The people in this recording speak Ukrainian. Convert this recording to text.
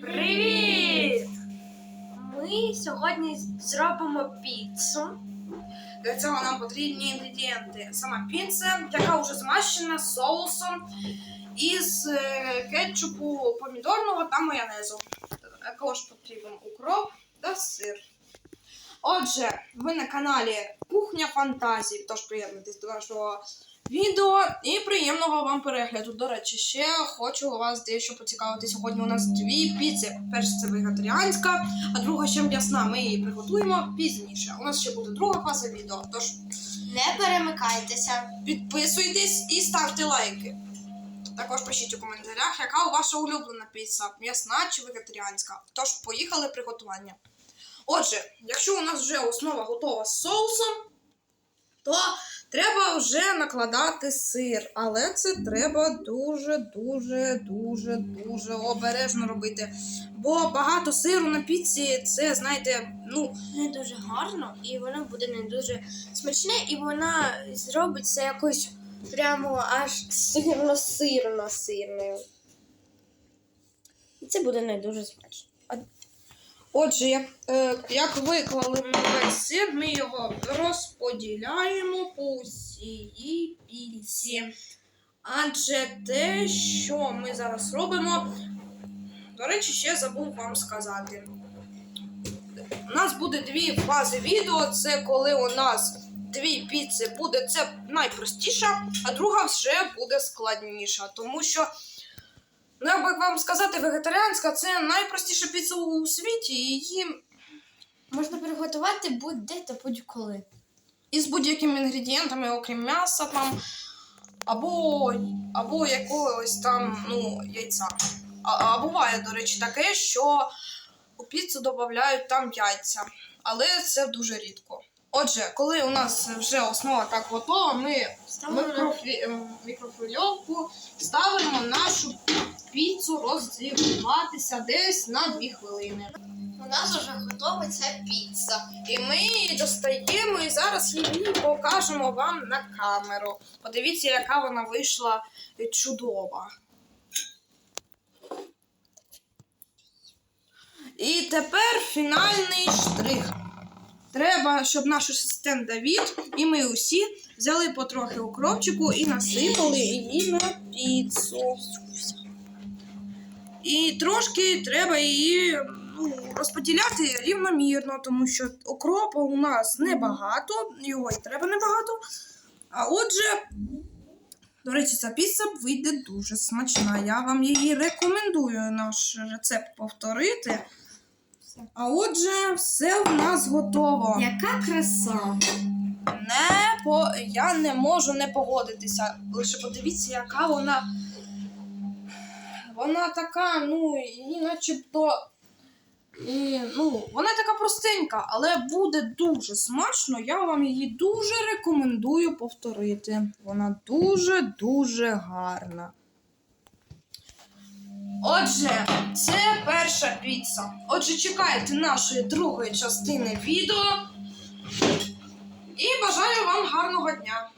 Привіт! Ми сьогодні зробимо піцу. Для цього нам потрібні інгредієнти. Сама піца, яка вже змащена соусом із е, кетчупу помідорного та майонезу. Також потрібен укроп та сир. Отже, ви на каналі Кухня Фантазії. Тож приєднуйтесь до нашого відео і приємного вам перегляду. До речі, ще хочу у вас дещо поцікавити. Сьогодні у нас дві піци. Перша це вегетаріанська, а друга ще м'ясна. Ми її приготуємо пізніше. У нас ще буде друга фаза відео. Тож Не перемикайтеся. підписуйтесь і ставте лайки. Також пишіть у коментарях, яка у ваша улюблена піца, м'ясна чи вегетаріанська. Тож поїхали приготування. Отже, якщо у нас вже основа готова з соусом, то треба вже накладати сир. Але це треба дуже, дуже, дуже, обережно робити. Бо багато сиру на піці це, знаєте, ну, Не дуже гарно, і воно буде не дуже смачне, і вона зробить це якось прямо аж сирно-сирно-сирною. І це буде не дуже смачно. Отже, як, е, як виклали ми весь сир, ми його розподіляємо по усій піці. Адже те, що ми зараз робимо, до речі, ще забув вам сказати. У нас буде дві фази відео. Це коли у нас дві піци буде це найпростіша, а друга вже буде складніша. Тому що, вам сказати, вегетаріанська це найпростіша піца у світі, і її Можна приготувати будь-де та будь-коли. із будь-якими інгредієнтами, окрім м'яса там, або, або якогось там ну, яйця. А, а буває, до речі, таке, що у піцу додають там яйця, але це дуже рідко. Отже, коли у нас вже основа так готова, ми мікрофі... мікрофільовку ставимо нашу піцу розігріватися десь на 2 хвилини. У нас вже готова ця піца. І ми її достаємо і зараз її покажемо вам на камеру. Подивіться, яка вона вийшла чудова. І тепер фінальний штрих. Треба, щоб наш асистент Давід і ми усі взяли потрохи укропчику і насипали її на піцу. І трошки треба її ну, розподіляти рівномірно, тому що окропу у нас небагато, його і треба небагато. А отже, до речі, ця піца вийде дуже смачна. Я вам її рекомендую наш рецепт повторити. А отже, все у нас готово. Яка краса! Не по... Я не можу не погодитися. Лише подивіться, яка вона. Вона така, ну, і начебто. І, ну, вона така простенька, але буде дуже смачно. Я вам її дуже рекомендую повторити. Вона дуже-дуже гарна. Отже, це перша піца. Отже, чекайте нашої другої частини відео. І бажаю вам гарного дня.